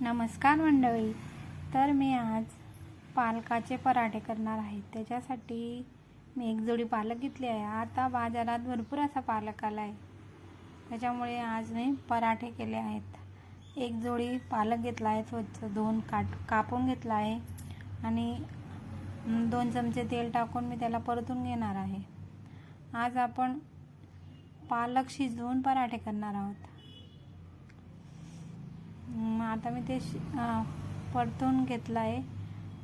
नमस्कार मंडळी. तर मी आज पालकाचे पराठे करणार आहे. त्याच्यासाठी मी एक जोडी पालक घेतली आहे. आता बाजारात भरपूर असा पालक आला आहे त्याच्यामुळे आज मी पराठे केले आहेत. एक जोडी पालक घेतला आहे स्वच्छ दोन काट कापून घेतला आहे आणि दोन चमचे तेल टाकून मी त्याला परतून घेणार आहे. आज आपण पालक शिजवून पराठे करणार आहोत. आता मी ते शि परतून घेतलं आहे.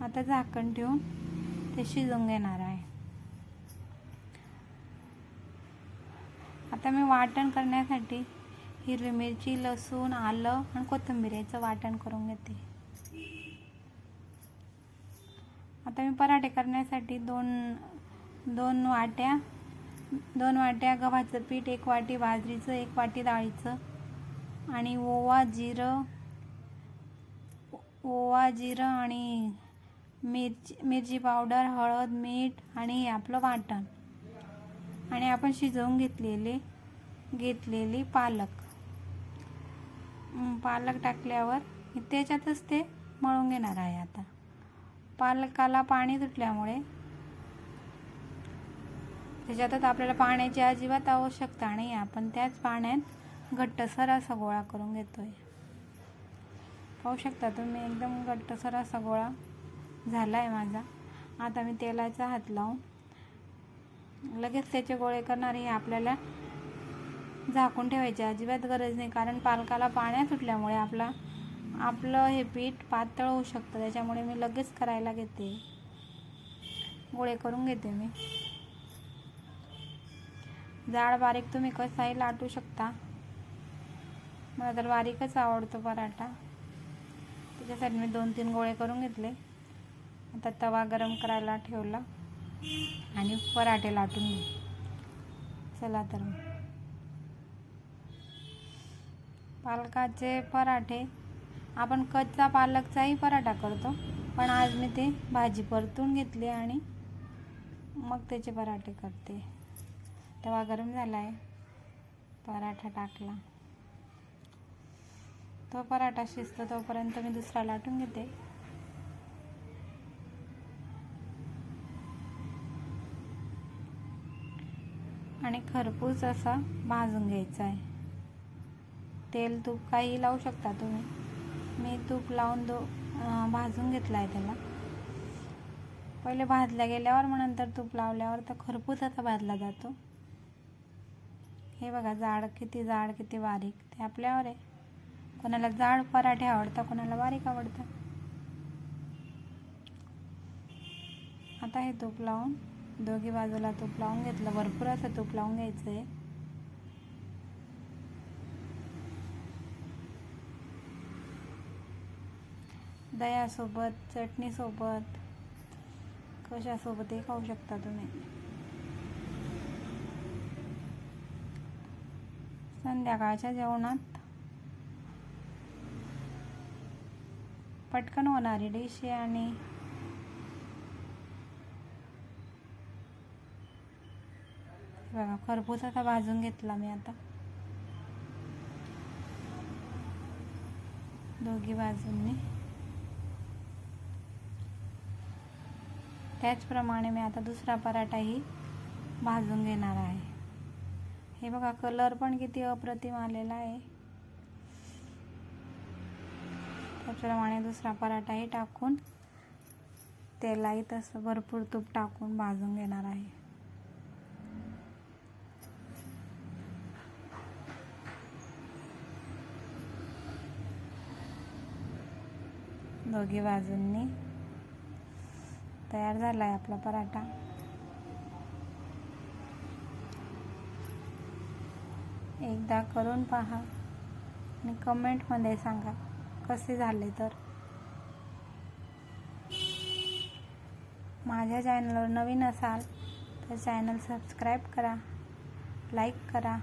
आता झाकण ठेवून ते शिजवून घेणार आहे. आता मी वाटण करण्यासाठी हिरवी मिरची लसूण आलं आणि कोथिंबीर याचं वाटण करून घेते. आता मी पराठे करण्यासाठी दोन दोन वाट्या दोन वाट्या गव्हाचं पीठ एक वाटी बाजरीचं एक वाटी डाळीचं आणि ओवा जिरं ओवा जिरं आणि मिरची मिरची पावडर हळद मीठ आणि आपलं वाटण. आणि आपण शिजवून घेतलेले घेतलेली पालक. पालक टाकल्यावर त्याच्यातच ते मळून घेणार आहे आता. पालकाला पाणी तुटल्यामुळे त्याच्यातच आपल्याला पाण्याची अजिबात आवश्यकता नाही. आपण त्याच पाण्यात घट्टसर असा गोळा करून घेतोय. पाहू शकता तुम्ही एकदम घट्टसर असा गोळा झाला आहे माझा. आता मी तेलाचा हात लावून लगेच त्याचे गोळे करणार हे आपल्याला झाकून ठेवायचे अजिबात गरज नाही. कारण पालकाला पाण्यात सुटल्यामुळे आपला आपलं हे पीठ पातळ होऊ शकतं. त्याच्यामुळे मी लगेच करायला घेते. गोळे करून घेते मी. जाड बारीक तुम्ही कसाही लाटू शकता. मला तर बारीकच आवडतो पराठा. त्याच्यासाठी मी दोन तीन गोळे करून घेतले. आता तवा गरम करायला ठेवला. आणि पराठे लाटून घे चला तर पालकाचे पराठे. आपण कच्चा पालकचाही पराठा करतो. पण आज मी ते भाजी परतून घेतली आणि मग त्याचे पराठे करते. तवा गरम झाला आहे पराठा टाकला. तो पराठा शिजतो तोपर्यंत मी दुसरा लाटून घेते. आणि खरपूस असा भाजून घ्यायचा आहे. तेल तूप काही लावू शकता तुम्ही? मी तूप लावून दो भाजून घेतला आहे त्याला. पहिले भाजल्या गेल्यावर मग नंतर तूप लावल्यावर तर खरपूस असा भाजला जातो. हे बघा जाड किती जाड किती बारीक. ते आपल्यावर आहे. कोणाला जाड पराठे आवडतात कोणाला बारीक आवडतात. आता हे तूप लावून दोघी बाजूला तूप लावून घेतलं. भरपूर असं तूप लावून घ्यायचं आहे दह्यासोबत चटणीसोबत कशासोबतही खाऊ शकता तुम्ही. संध्याकाळच्या जेवणात पटकन होणारी डिश आहे आणि बघा खरपूस आता भाजून घेतला मी आता. दोघी बाजूंनी त्याचप्रमाणे मी आता दुसरा पराठाही भाजून घेणार आहे. हे बघा कलर पण किती अप्रतिम आलेला आहे. त्याचप्रमाणे दुसरा पराठाही टाकून तेलाही तसं भरपूर तूप टाकून भाजून घेणार आहे. दोघी बाजूंनी तयार झाला आहे आपला पराठा. एकदा करून पहा आणि कमेंटमध्ये सांगा. कसे झाले तर? माझ्या चॅनलवर नवीन असाल तर चॅनल सबस्क्राईब करा लाईक करा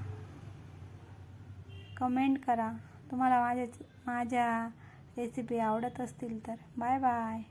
कमेंट करा. तुम्हाला माझ्या माझ्या रेसिपी आवडत असतील तर बाय बाय.